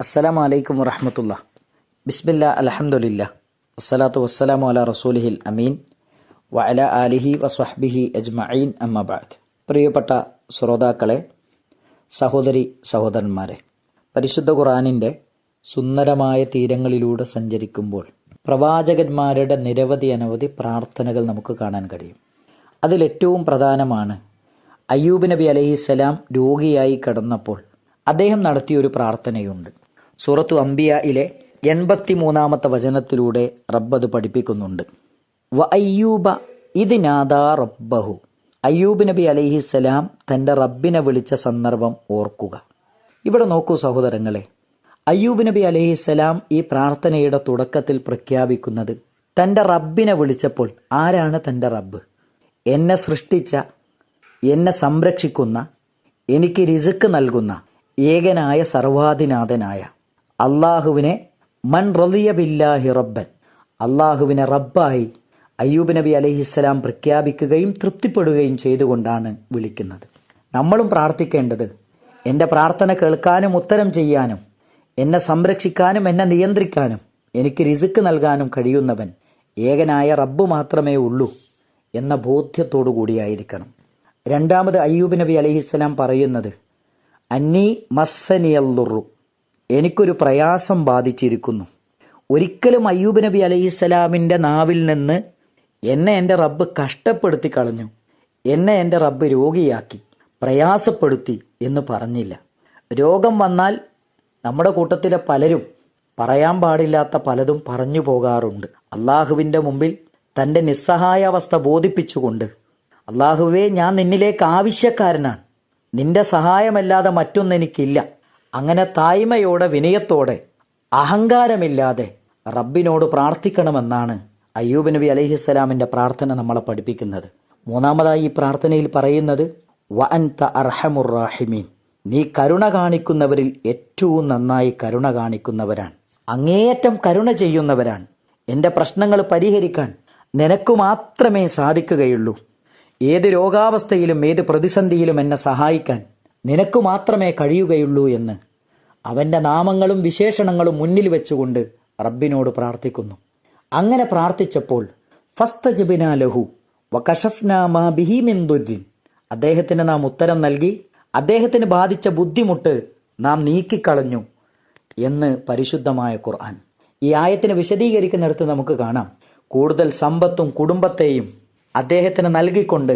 അസ്സലാമു അലൈക്കും വറഹമത്തുള്ള ബിസ്മില്ല അലഹമുല്ല വസ്സലാത്തു വസ്സലാമു അല റസൂലിഹിൽ അമീൻ. വഅല ആലിഹി വസ്വഹ്ബിഹി അജ്മഈൻ അമ്മബാദ് പ്രിയപ്പെട്ട ശ്രോതാക്കളെ സഹോദരി സഹോദരന്മാരെ പരിശുദ്ധ ഖുറാനിന്റെ സുന്ദരമായ തീരങ്ങളിലൂടെ സഞ്ചരിക്കുമ്പോൾ പ്രവാചകന്മാരുടെ നിരവധി അനവധി പ്രാർത്ഥനകൾ നമുക്ക് കാണാൻ കഴിയും. അതിലേറ്റവും പ്രധാനമാണ് അയ്യൂബ് നബി അലൈഹിസ്സലാം രോഗിയായി കിടന്നപ്പോൾ അദ്ദേഹം നടത്തിയ ഒരു പ്രാർത്ഥനയുണ്ട്. സൂറത്തു അംബിയയിലെ എൺപത്തി മൂന്നാമത്തെ വചനത്തിലൂടെ റബ്ബ് അത് പഠിപ്പിക്കുന്നുണ്ട്. വ അയ്യൂബ റബ്ബഹു. അയ്യൂബ് നബി അലൈഹിസ്സലാം തന്റെ റബ്ബിനെ വിളിച്ച സന്ദർഭം ഓർക്കുക. ഇവിടെ നോക്കൂ സഹോദരങ്ങളെ അയ്യൂബ് നബി അലൈഹിസ്സലാം ഈ പ്രാർത്ഥനയുടെ തുടക്കത്തിൽ പ്രഖ്യാപിക്കുന്നത് തന്റെ റബ്ബിനെ വിളിച്ചപ്പോൾ ആരാണ് തന്റെ റബ്ബ്? എന്നെ സൃഷ്ടിച്ച എന്നെ സംരക്ഷിക്കുന്ന എനിക്ക് രിസുക്ക് നൽകുന്ന ഏകനായ സർവാധിനാഥനായ അള്ളാഹുവിനെ മൻ റളിയ ബില്ലാഹി റബ്ബൻ അള്ളാഹുവിനെ റബ്ബായി അയ്യൂബ് നബി അലഹിസ്സലാം പ്രഖ്യാപിക്കുകയും തൃപ്തിപ്പെടുകയും ചെയ്തുകൊണ്ടാണ് വിളിക്കുന്നത്. നമ്മളും പ്രാർത്ഥിക്കേണ്ടത് എന്റെ പ്രാർത്ഥന കേൾക്കാനും ഉത്തരം ചെയ്യാനും എന്നെ സംരക്ഷിക്കാനും എന്നെ നിയന്ത്രിക്കാനും എനിക്ക് രിസുക്ക് നൽകാനും കഴിയുന്നവൻ ഏകനായ റബ്ബ് മാത്രമേ ഉള്ളൂ എന്ന ബോധ്യത്തോടു കൂടിയായിരിക്കണം. രണ്ടാമത് അയ്യൂബ് നബി അലഹിസ്സലാം പറയുന്നത് അന്നീ മസ്സനിയല്ലുറു എനിക്കൊരു പ്രയാസം ബാധിച്ചിരിക്കുന്നു. ഒരിക്കലും അയ്യൂബ് നബി അലൈഹിസ്സലാമിന്റെ നാവിൽ നിന്ന് എന്നെ എന്റെ റബ്ബ് കഷ്ടപ്പെടുത്തി കളഞ്ഞു. എന്നെ എന്റെ റബ്ബ് രോഗിയാക്കി പ്രയാസപ്പെടുത്തി എന്ന് പറഞ്ഞില്ല. രോഗം വന്നാൽ നമ്മുടെ കൂട്ടത്തിലെ പലരും പറയാൻ പാടില്ലാത്ത പലതും പറഞ്ഞു പോകാറുണ്ട്. അള്ളാഹുവിന്റെ മുമ്പിൽ തന്റെ നിസ്സഹായാവസ്ഥ ബോധിപ്പിച്ചുകൊണ്ട് അള്ളാഹുവേ ഞാൻ നിന്നിലേക്ക് ആവശ്യക്കാരനാണ്. നിന്റെ സഹായമല്ലാതെ മറ്റൊന്നെനിക്കില്ല അങ്ങനെ തായ്മയോടെ വിനയത്തോടെ അഹങ്കാരമില്ലാതെ റബ്ബിനോട് പ്രാർത്ഥിക്കണമെന്നാണ് അയ്യൂബ് നബി അലൈഹിസ്സലാമിന്റെ പ്രാർത്ഥന നമ്മളെ പഠിപ്പിക്കുന്നത്. മൂന്നാമതായി ഈ പ്രാർത്ഥനയിൽ പറയുന്നത് വ അൻത അർഹമുറാഹിമീൻ നീ കരുണ കാണിക്കുന്നവരിൽ ഏറ്റവും നന്നായി കരുണ കാണിക്കുന്നവരാണ്. അങ്ങേയറ്റം കരുണ ചെയ്യുന്നവരാണ്. എന്റെ പ്രശ്നങ്ങൾ പരിഹരിക്കാൻ നിനക്കു മാത്രമേ സാധിക്കുകയുള്ളൂ. ഏത് രോഗാവസ്ഥയിലും ഏത് പ്രതിസന്ധിയിലും എന്നെ സഹായിക്കാൻ നിനക്കു മാത്രമേ കഴിയുകയുള്ളൂ എന്ന് അവന്റെ നാമങ്ങളും വിശേഷണങ്ങളും മുന്നിൽ വെച്ചുകൊണ്ട് റബ്ബിനോട് പ്രാർത്ഥിക്കുന്നു. അങ്ങനെ പ്രാർത്ഥിച്ചപ്പോൾ ലഹു അദ്ദേഹത്തിന് നാം ഉത്തരം നൽകി അദ്ദേഹത്തിന് ബാധിച്ച ബുദ്ധിമുട്ട് നാം നീക്കിക്കളഞ്ഞു എന്ന് പരിശുദ്ധമായ ഖുർആൻ. ഈ ആയത്തിന് വിശദീകരിക്കുന്നിടത്ത് നമുക്ക് കാണാം. കൂടുതൽ സമ്പത്തും കുടുംബത്തെയും അദ്ദേഹത്തിന് നൽകിക്കൊണ്ട്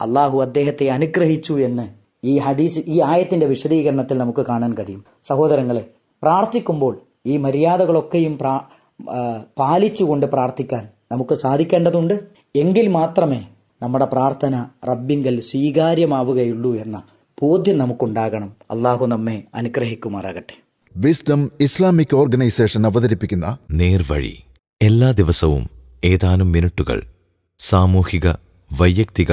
അള്ളാഹു അദ്ദേഹത്തെ അനുഗ്രഹിച്ചു എന്ന് ഈ ഹദീസ് ഈ ആയത്തിന്റെ വിശദീകരണത്തിൽ നമുക്ക് കാണാൻ കഴിയും. സഹോദരങ്ങളെ പ്രാർത്ഥിക്കുമ്പോൾ ഈ മര്യാദകളൊക്കെയും പ്രാ പാലിച്ചുകൊണ്ട് പ്രാർത്ഥിക്കാൻ നമുക്ക് സാധിക്കേണ്ടതുണ്ട്. എങ്കിൽ മാത്രമേ നമ്മുടെ പ്രാർത്ഥന റബ്ബിങ്കൽ സ്വീകാര്യമാവുകയുള്ളൂ എന്ന ബോധ്യം നമുക്കുണ്ടാകണം. അള്ളാഹു നമ്മെ അനുഗ്രഹിക്കുമാറാകട്ടെ. വിസ്ഡം ഇസ്ലാമിക് ഓർഗനൈസേഷൻ അവതരിപ്പിക്കുന്ന നേർവഴി. എല്ലാ ദിവസവും ഏതാനും മിനിറ്റുകൾ സാമൂഹിക വൈയക്തിക